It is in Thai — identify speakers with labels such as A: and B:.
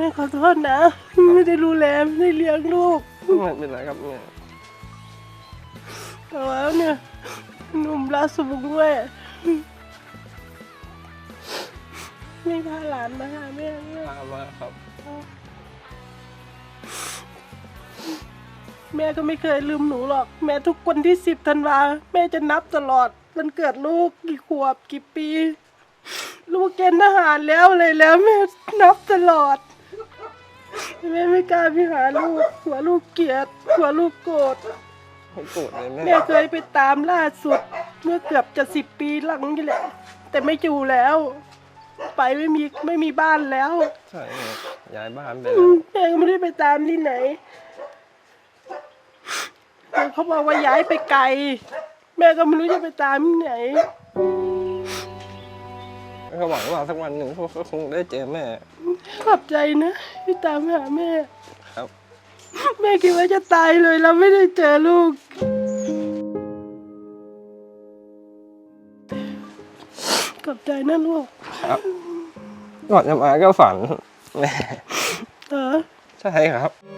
A: แม่ขอโทษนะ ไม่ได้ดูแลไม่ได้เลี้ยงลูก
B: ไม่เป็นไรครับแม่
A: แต่ว่าเนี่ยหนุ่มราชบุงด้วยไม่พาหลานมาหาแม่เนี่ย
B: พามาครับ
A: แม่ก็ไม่เคยลืมหนูหรอก แม่ทุกวันที่สิบธันวาแม่จะนับตลอดวันเกิดลูกกี่ขวบกี่ปี ลูกเกณฑ์ทหารแล้วอะไรแล้วแม่นับตลอด แม่ไม่กล้าไปหาลูกหัวลูกเกลียดหัวลูกโกรธ
B: ไม่โกรธเลยแม่
A: แม่เคยไปตามล่าสุด เมื่อเกือบจะสิบปีหลังนี่แหละ แต่ไม่อยู่แล้ว ไปไม่มีไม่มีบ้านแล้ว
B: ใช่แม่ย้ายบ้านไป
A: อื
B: แล้ว
A: มแม่ก็ไม่ได้ไปตามที่ไหนแต่เขาบอกว่าย้ายไปไกล แม่ก็ไม่รู้จะไปตามที่ไหน
B: ก็หวังว่าสักวันหนึ่งพวกเขาคงได้เจอแม่
A: ขอบใจนะที่ตามหาแม่
B: ครับ
A: แม่คิดว่าจะตายเลยแล้วไม่ได้เจอลูก ขอบใจนะลูก
B: ครับก่อนจะมาก็ฝันแม่
A: เออ
B: ใช่ครับ
A: อ